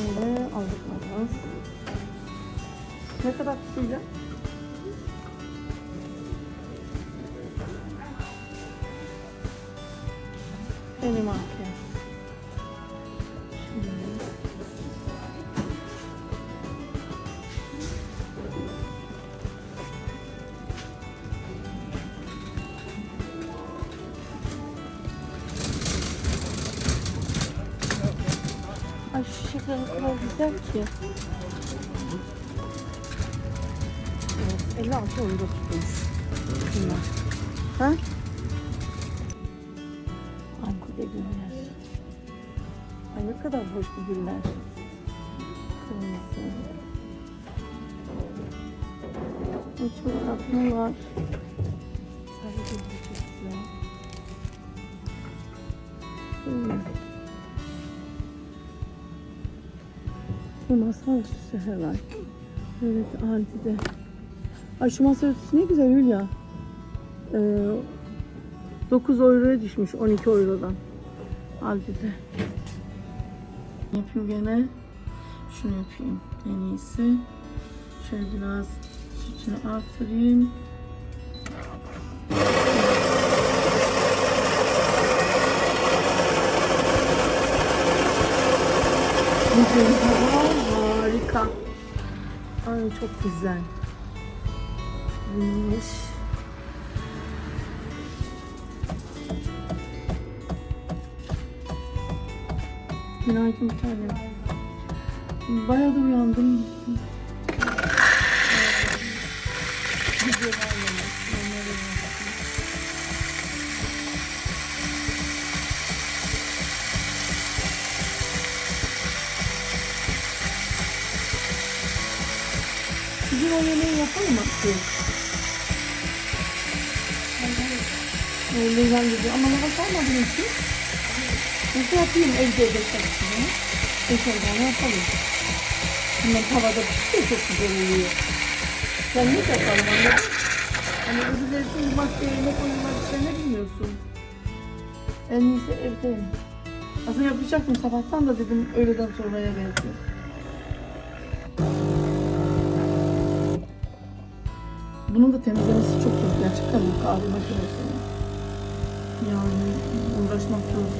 Şimdi aldıklarımız. Ne kadar tutacak? Benim 56 euro tutmuş. Bunlar. Ha? Ankude güller. Ay ne kadar hoş bu güller. Kırmızı. Ay çok tatlılar. Güller çok güzel. Hmm. Bu masa örtüsü herhalde. Evet Aldi'de. Ay şu masa örtüsü ne güzel Hülya. Ee, 9 euroya düşmüş 12 eurodan. Aldi'de. Yapayım gene. Şunu yapayım en iyisi. Şöyle biraz sütünü hava harika. Ay çok güzel. Güneş. Günaydın bir tanem. Bayağı da uyandım. Bizim o yemeği yapalım mı? Öyleyden dedi ama nefes almadığım için nasıl yapayım evde geçmek için? Dışarıdan yapalım. Hemen tavada pişiyor çok güzel oluyor. Sen ne yapalım anladın? Hani öbürleri uyumak yerine koyulmak ne bilmiyorsun. En iyisi evde. Aslında yapacaktım sabahtan da dedim öğleden sonraya belki. Bunun da temizlemesi çok zor gerçekten bu kahve makinesi. Yani uğraşmak zor.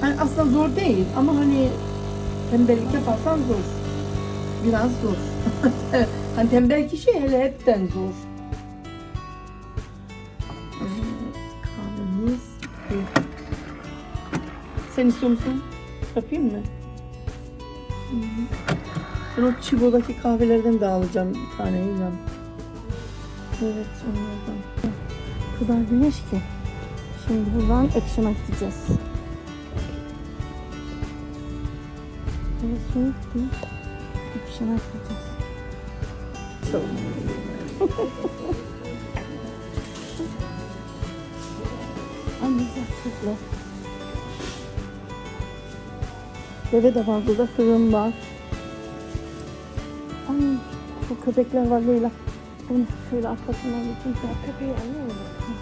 Hani aslında zor değil ama hani tembellik yaparsan zor. Biraz zor. hani tembel kişi hele hepten zor. Evet, kahvemiz. Sen istiyor musun? Yapayım mı? Ben o Çibo'daki kahvelerden de alacağım bir tane İlhan. Evet onlardan. Kadar güneş ki. Şimdi buradan akşama gideceğiz. Soğuk değil. Akşama gideceğiz. Çok. Çocuklar. Bebe de var burada fırın var. Ay çok köpekler var Leyla. Bunu şöyle geçeyim. Ya köpeği anlıyor musun?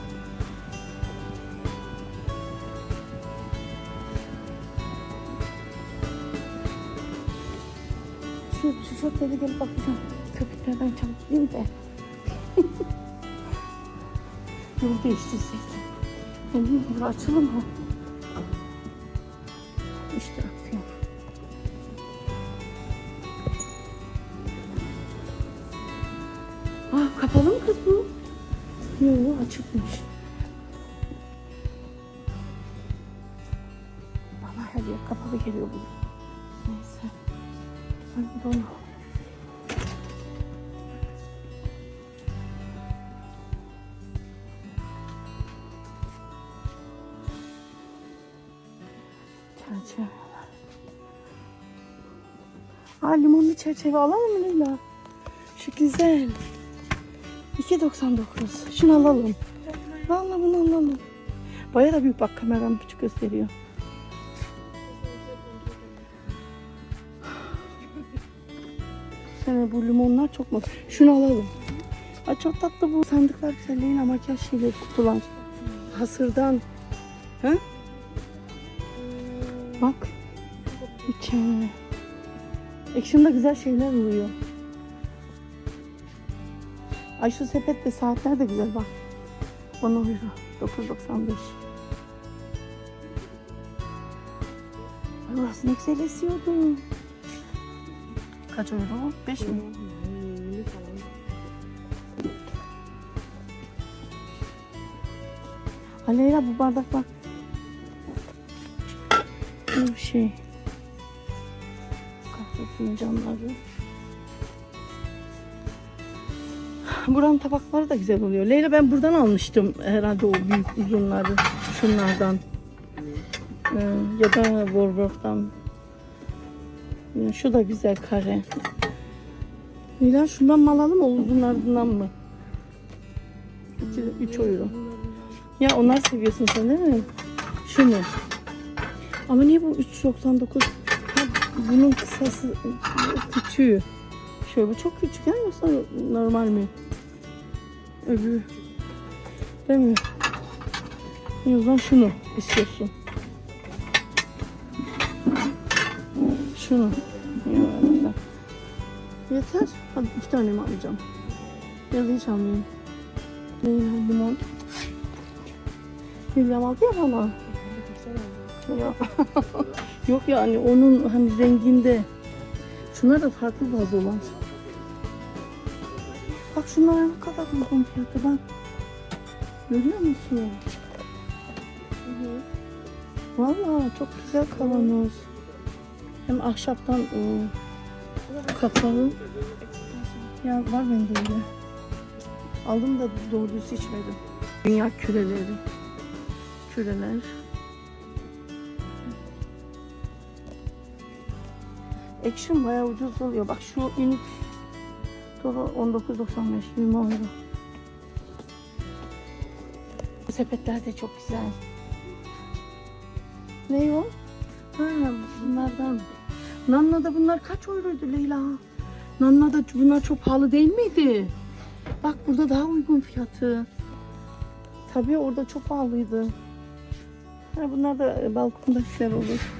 Şu, şu şöpleri gelip bakacağım. Köpeklerden çabuk değil de. Yol değiştirseydim. Yani bir açalım ha. İşte atıyorum. Yok açıkmış. Bana her yer kapalı geliyor bu. Neyse. Hadi onu. Çerçeve. Aa limonlu çerçeve alalım mı Leyla? Şu güzel. 2.99. Şunu alalım. Valla bunu alalım. Bayağı da büyük bak kameram küçük gösteriyor. Sene bu limonlar çok mu? Şunu alalım. Ay çok tatlı bu sandıklar güzel. Leyla makyaj şeyleri kutular. Hasırdan. Ha? Bak. Mükemmel. Action'da güzel şeyler oluyor. Ay şu sepette saatler de güzel bak. 10 euro. 9.95. Ay burası ne güzel esiyordu. Kaç euro? 5 mi? Aleyla bu bardak bak. Bu şey. Kahve fincanları. Buranın tabakları da güzel oluyor. Leyla ben buradan almıştım herhalde o büyük uzunları. Şunlardan. Ee, ya da Warburg'dan. Şu da güzel kare. Leyla şundan mı alalım o uzunlardan mı? 3 euro. Ya onlar seviyorsun sen değil mi? Şu mu? Ama niye bu 3.99? Ha, bunun kısası küçüğü. Şöyle bu çok küçük ya yoksa normal mi? Öbürü. Değil mi? O yüzden şunu istiyorsun. Şunu. Yeter. Hadi iki tane mi alacağım? Ya da hiç almayayım. Neyin limon? William aldı ya bana. Yok yani onun hani renginde. Şunlar da farklı vazolar. Şunlar ne kadar uygun fiyatı bak. Görüyor musun? Vallahi çok güzel kavanoz. Hem ahşaptan ıı, kapalı. Ya var bende öyle. Aldım da doğru düz içmedim. Dünya küreleri. Küreler. Action bayağı ucuz oluyor. Bak şu ünit Dolu 19.95 20 euro. Bu sepetler de çok güzel. Ne o? Ha, bunlardan. Nanna'da bunlar kaç euroydu Leyla? Nanna'da bunlar çok pahalı değil miydi? Bak burada daha uygun fiyatı. Tabii orada çok pahalıydı. Ha, bunlar da e, balkonda güzel olur.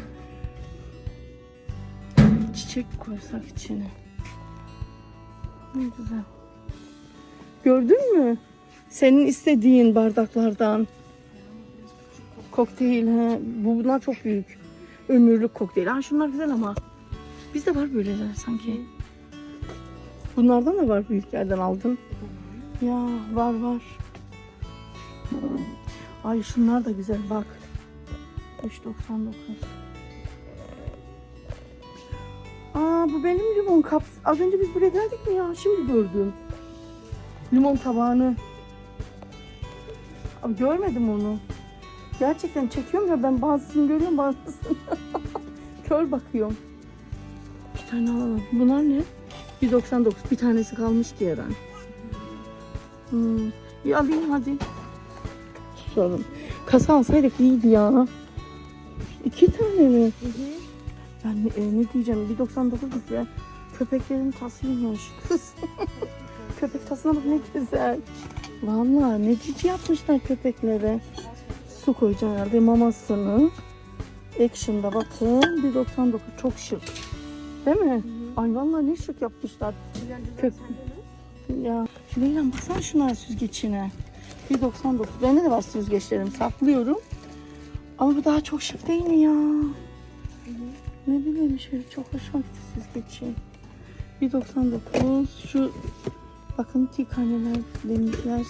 Çiçek koysak içine. Ne güzel. Gördün mü? Senin istediğin bardaklardan. Kokteyl. He. Bu bunlar çok büyük. Ömürlük kokteyl. Ha şunlar güzel ama. Bizde var böyleler sanki. Bunlardan da var büyüklerden aldım. Ya var var. Ay şunlar da güzel bak. 3.99. Aa bu benim limon kaps. Az önce biz buraya geldik mi ya? Şimdi gördüm. Limon tabağını. Abi görmedim onu. Gerçekten çekiyorum ya ben bazısını görüyorum bazısını. Kör bakıyorum. Bir tane alalım. Bunlar ne? 1.99. Bir tanesi kalmış diye ben. Hmm. Bir alayım hadi. Tutalım. Kasa alsaydık iyiydi ya. İki tane mi? Yani e, ne diyeceğim 1.99 lira köpeklerin tasıymış kız. Köpek tasına bak ne güzel. Vallahi ne cici yapmışlar köpeklere. Su koyacağım herhalde mamasını. Action'da bakın 1.99 çok şık. Değil mi? Ay vallahi ne şık yapmışlar. Köp ya. Leyla baksana şuna süzgeçine. 1.99. Bende de var süzgeçlerim saklıyorum. Ama bu daha çok şık değil mi ya? Ne bileyim şöyle çok hoşuma gitti süzgeci. 1.99 şu bakın tikaneler, demlikler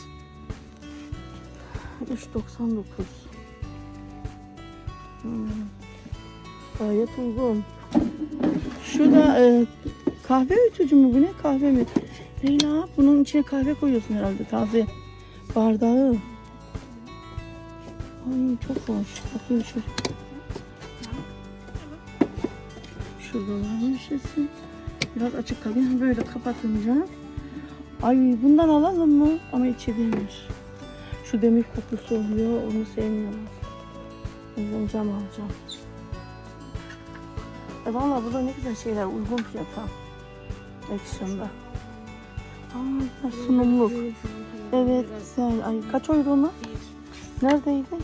3.99 hmm. Gayet uygun. Şu da e, kahve ötücü mü bu ne kahve mi? Leyla bunun içine kahve koyuyorsun herhalde taze bardağı. Ay çok hoş. Bakayım şöyle. Şurada var şişesi. Biraz açık kalıyor. Böyle kapatınca. Ay bundan alalım mı? Ama içi değilmiş. Şu demir kokusu oluyor. Onu sevmiyorum. O cam alacağım. E valla burada ne güzel şeyler. Uygun fiyata. Action'da. Aa, sunumluk. Evet güzel. Ay kaç euro onlar? Neredeydi?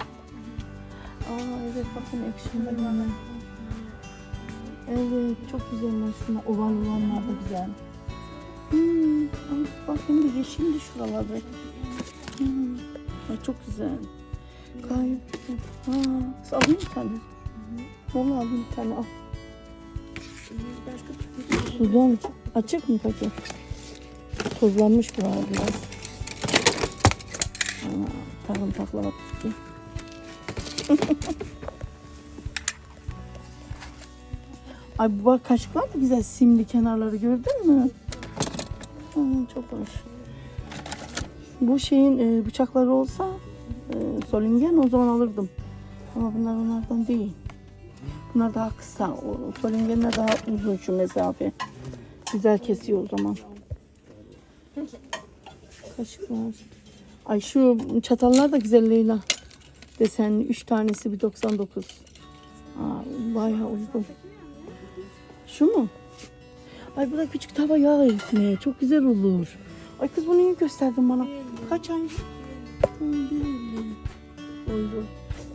Aa evet bakın Action'da. Evet çok güzeller şuna oval olanlar da güzel. Hmm, ay bak hem de yeşilli şuraları. Hmm, ay çok güzel. Gayet güzel. Ha, alayım bir tane. Vallahi alayım bir tane al. Sudan açık mı peki? Tozlanmış bu arada biraz. Aa, takım taklama tuttu. Ay bak kaşıklar da güzel simli kenarları gördün mü? Aa, çok hoş. Bu şeyin e, bıçakları olsa e, Solingen o zaman alırdım. Ama bunlar onlardan değil. Bunlar daha kısa. O Solingenler daha uzun şu mesafe. Güzel kesiyor o zaman. Kaşıklar. Ay şu çatallar da güzel Leyla. Desenli. Üç tanesi bir 99. Aa, bayağı uygun. Şu mu? Ay bu da küçük tava yağ eritmeye. Çok güzel olur. Ay kız bunu niye gösterdin bana? Kaç ay? Hı,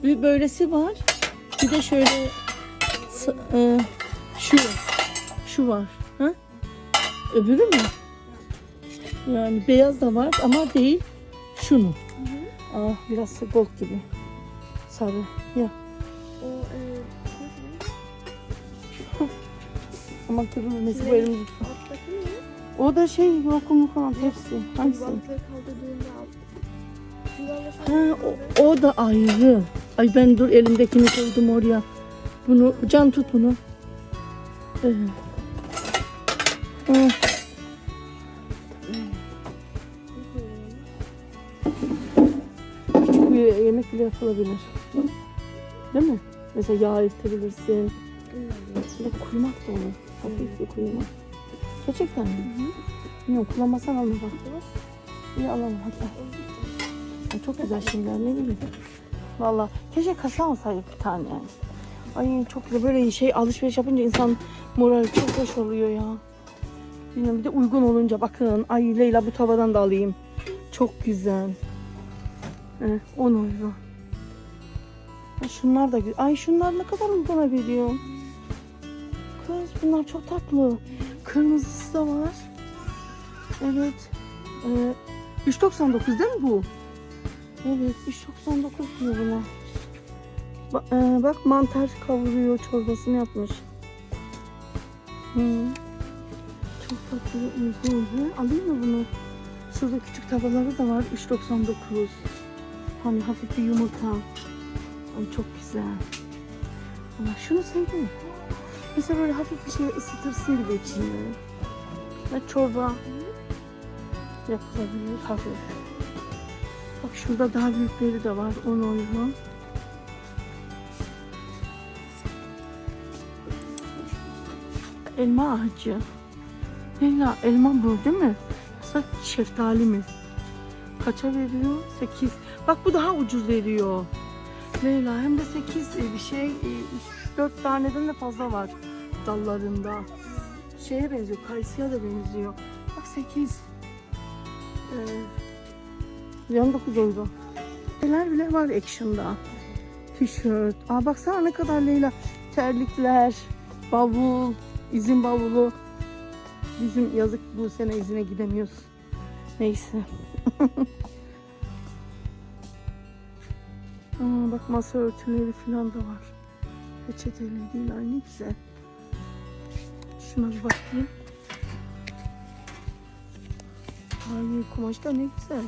bir böylesi var. Bir de şöyle e, şu şu var. Ha? Öbürü mü? Yani beyaz da var ama değil şunu. Aa, biraz gold gibi. Sarı. Ya o e, ama kırmızı bu ne? O da şey lokumu falan hepsi. Hangisi? Ha, o, o da ayrı. Ay ben dur elimdekini koydum oraya. Bunu can tut bunu. Ee, ha, küçük bir yemek bile yapılabilir. Değil mi? Mesela yağ eritebilirsin. Bir de kuymak da olur. Hafif bir kuymak. Gerçekten mi? Bilmiyorum kullanmasan alma bak. İyi alalım hatta. Ay çok güzel şeyler ne bileyim. Valla keşke kasa alsaydık bir tane. Ay çok güzel böyle şey alışveriş yapınca insan morali çok hoş oluyor ya. Bilmiyorum bir de uygun olunca bakın. Ay Leyla bu tavadan da alayım. Çok güzel. Evet 10 euro. Şunlar da güzel. Ay şunlar ne kadar uyguna veriyor. Bunlar çok tatlı. Kırmızısı da var. Evet. Ee, 3.99 değil mi bu? Evet 3.99 diyor buna. Ba- e, bak mantar kavuruyor çorbasını yapmış. Hı. Çok tatlı uygun. Hı, Alayım mı bunu? Şurada küçük tavaları da var 3.99. Hani hafif bir yumurta. Ay çok güzel. Ama şunu sevdim. Mesela böyle hafif bir şey ısıtırsın gibi içinde. Ve çorba yapılabilir hafif. Bak şurada daha büyükleri de var. 10 euro. Elma ağacı. Leyla elma bu değil mi? Yoksa şeftali mi? Kaça veriyor? 8. Bak bu daha ucuz veriyor. Leyla hem de 8 bir şey 4 taneden de fazla var dallarında. Şeye benziyor, kayısıya da benziyor. Bak 8. Ee, yan 9 euro. Neler bile var Action'da. Tişört. Aa baksana ne kadar Leyla. Terlikler, bavul, izin bavulu. Bizim yazık bu sene izine gidemiyoruz. Neyse. Aa, bak masa örtüleri falan da var. Peçeteleri ay ne güzel. Şuna bir bakayım. Ay kumaş da ne güzel.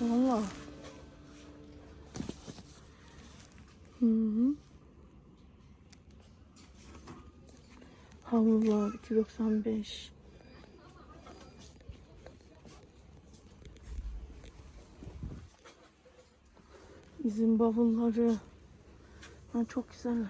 Valla. Hı hı. Havlular 295. İzin bavulları. Ha, çok güzeller.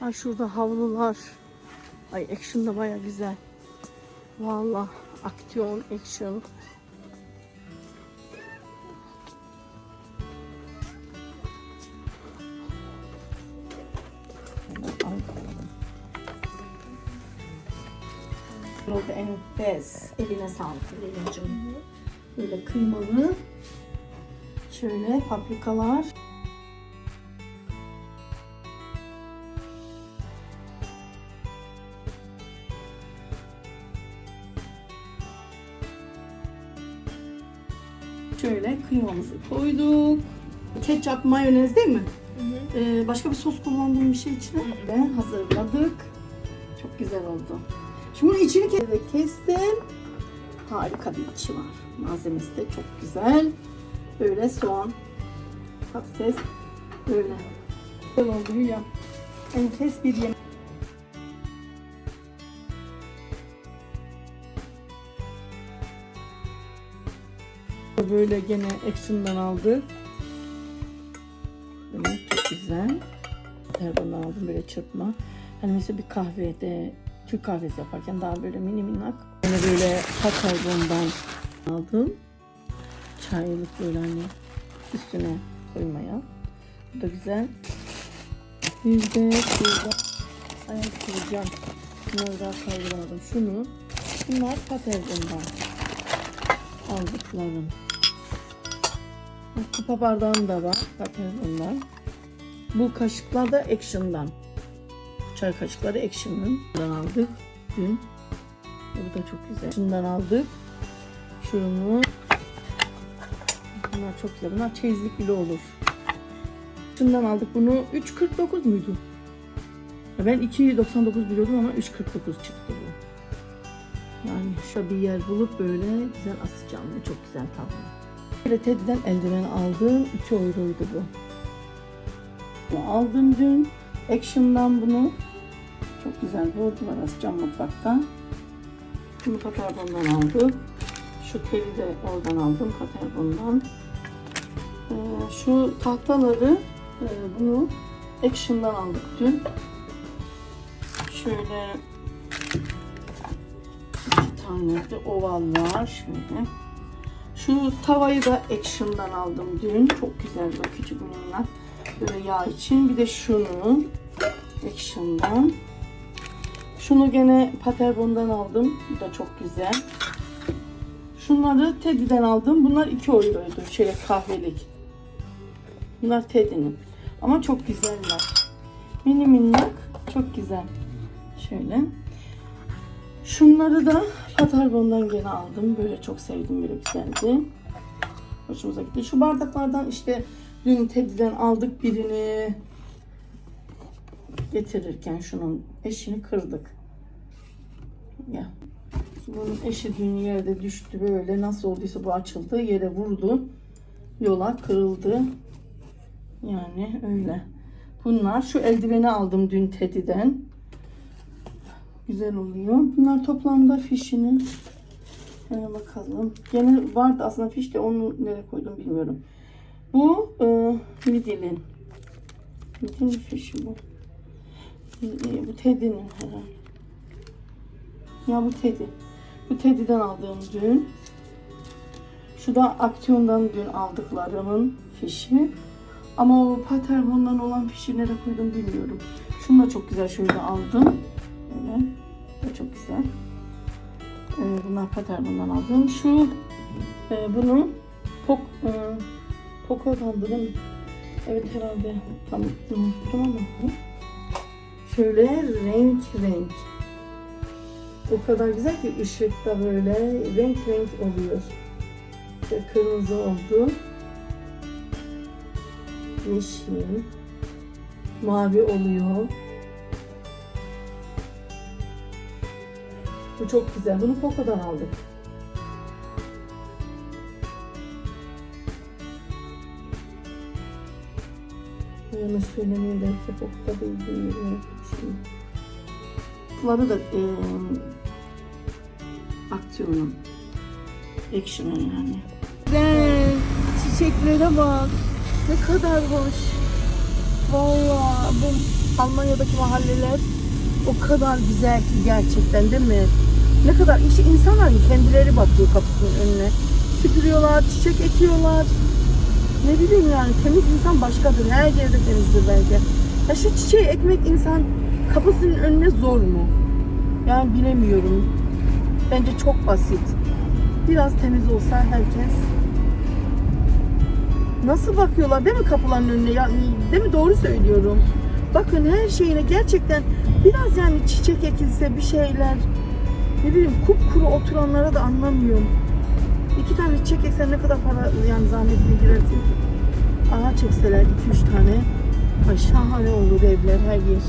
Ha şurada havlular. Ay action da baya güzel. Valla aksiyon, action. Oldu enfes. Eline sağlık Leyla'cığım. Böyle kıymalı. Şöyle paprikalar. Şöyle kıymamızı koyduk. Ketçap, mayonez değil mi? Ee, başka bir sos kullandığım bir şey içine ve hazırladık. Çok güzel oldu. Şimdi bunun içini ke- kestim. Harika bir içi var. Malzemesi de çok güzel. Böyle soğan, patates, böyle. Güzel oldu Hülya. Enfes bir yemek. Böyle gene action'dan aldık. Evet, çok güzel. Terbanı aldım böyle çırpma. Hani mesela bir kahvede Türk kahvesi yaparken daha böyle mini minnak. Hani böyle kakaobondan aldım. Çaylık böyle hani üstüne koymaya. Bu da güzel. Bir de şurada ayak süreceğim. Bunları daha kaldıramadım. Şunu. Bunlar Pater'den aldıklarım. Kupa bardağım da var. Pater'den bu kaşıklar da Action'dan. Çay kaşıkları Action'dan aldık dün. Bu da çok güzel. Şundan aldık. Şunu. Bunlar çok güzel. Bunlar çeyizlik bile olur. Şundan aldık bunu. 3.49 muydu? Ben 2.99 biliyordum ama 3.49 çıktı bu. Yani şöyle bir yer bulup böyle güzel asacağım. Bu çok güzel tablo. Böyle Teddy'den eldiven aldım. 2 euroydu bu. Bunu aldım dün. Action'dan bunu. Çok güzel bu duvar asacağım mutfakta. Bunu Paterbon'dan aldım. Şu teli de oradan aldım Paterbon'dan. Ee, şu tahtaları e, bunu Action'dan aldık dün. Şöyle iki tane de oval var. Şöyle. Şu tavayı da Action'dan aldım dün. Çok güzel böyle küçük minnak. Böyle yağ için. Bir de şunu Action'dan. Şunu gene Paterbon'dan aldım. Bu da çok güzel. Şunları Teddy'den aldım. Bunlar 2 euroydu. Şöyle kahvelik. Bunlar Teddy'nin. Ama çok güzeller. Mini minnak. Çok güzel. Şöyle. Şunları da Paterbon'dan gene aldım. Böyle çok sevdim. Böyle güzeldi. Hoşumuza gitti. Şu bardaklardan işte dün Teddy'den aldık birini. Getirirken şunun eşini kırdık. Ya. Bunun eşi dün yerde düştü böyle. Nasıl olduysa bu açıldı. Yere vurdu. Yola kırıldı. Yani öyle. Bunlar şu eldiveni aldım dün Teddy'den. Güzel oluyor. Bunlar toplamda fişini Hemen bakalım. Gene vardı aslında fiş de onu nereye koydum bilmiyorum. Bu e, Midil'in. Midil'in fişi bu. E, bu Teddy'nin herhalde. Ya bu Teddy. Bu Teddy'den aldığım dün. Şu da Aksiyon'dan dün aldıklarımın fişi. Ama o Paterbon'dan olan fişi nereye koydum bilmiyorum. Şunu da çok güzel şöyle aldım. Böyle. Bu çok güzel. Ee, bunlar Paterbon'dan aldığım. Şu e, bunu Pok, e, Poco'dan değil mi? Evet herhalde. Tam unuttum ama. Şöyle renk renk. O kadar güzel ki ışıkta böyle renk renk oluyor. İşte kırmızı oldu. Yeşil. Mavi oluyor. Bu çok güzel. Bunu Poco'dan aldık. Yanlış söylemeyeyim belki Poco'da. Şimdi. Bunları da e, aksiyonun. Action'ın yani. Güzel. Çiçeklere bak. Ne kadar hoş. Vallahi bu Almanya'daki mahalleler o kadar güzel ki gerçekten değil mi? Ne kadar işte insanlar kendileri bakıyor kapısının önüne. Süpürüyorlar, çiçek ekiyorlar. Ne bileyim yani temiz insan başkadır. Her yerde temizdir bence. Ya şu çiçeği ekmek insan kapısının önüne zor mu? Yani bilemiyorum. Bence çok basit. Biraz temiz olsa herkes. Nasıl bakıyorlar değil mi kapıların önüne? Ya, değil mi? Doğru söylüyorum. Bakın her şeyine gerçekten biraz yani çiçek ekilse bir şeyler ne bileyim kupkuru oturanlara da anlamıyorum. İki tane çiçek eksen ne kadar para yani zahmetine girersin ki. Ağaç ekseler iki üç tane. Ay şahane olur evler her yer.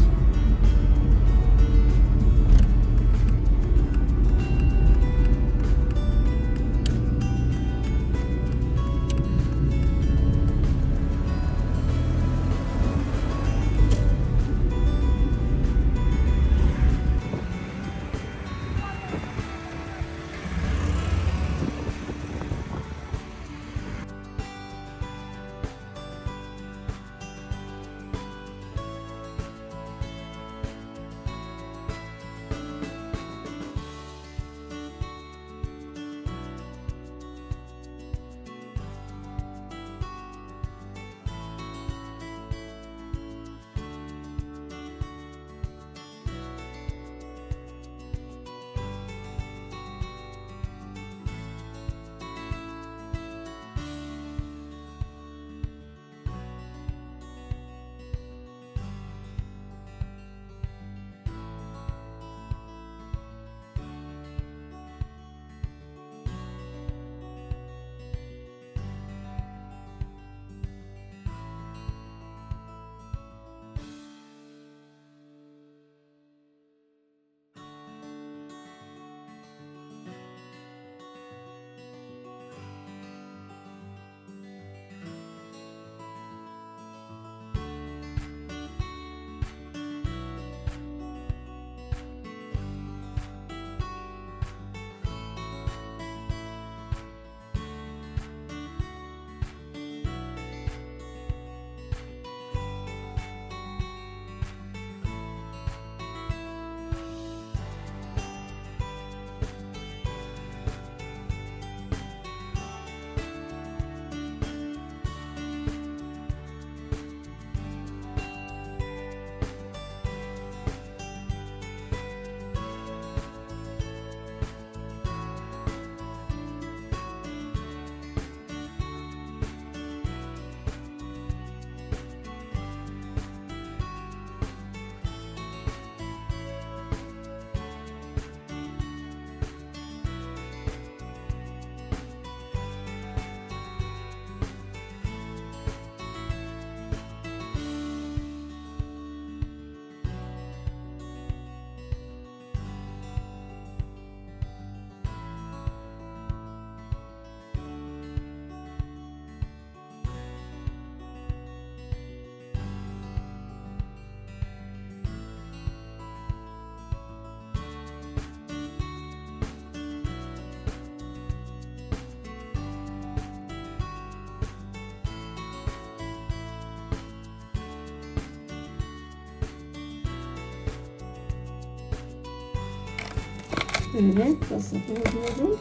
Böyle nasıl doğruyorum.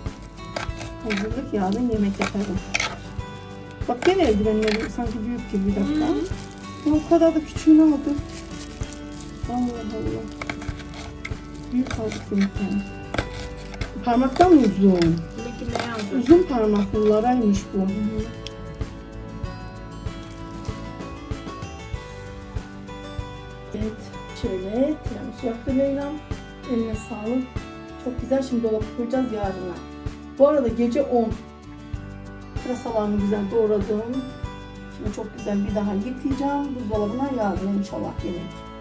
Hazırlık yarın yemek yaparım. Bak gene eldivenleri sanki büyük gibi bir dakika. Ya o kadar da küçüğünü aldım. Allah Allah. Büyük aldık bir tane. Parmaktan mı uzun? Ne? Uzun parmaklılaraymış bu. Evet, şöyle tiramisu yaptı Leyla'm. Eline sağlık. Çok güzel. Şimdi dolaba koyacağız yarına. Bu arada gece 10. Pırasalarımı güzel doğradım. Şimdi çok güzel bir daha yıkayacağım. Buzdolabına yarın inşallah yemek.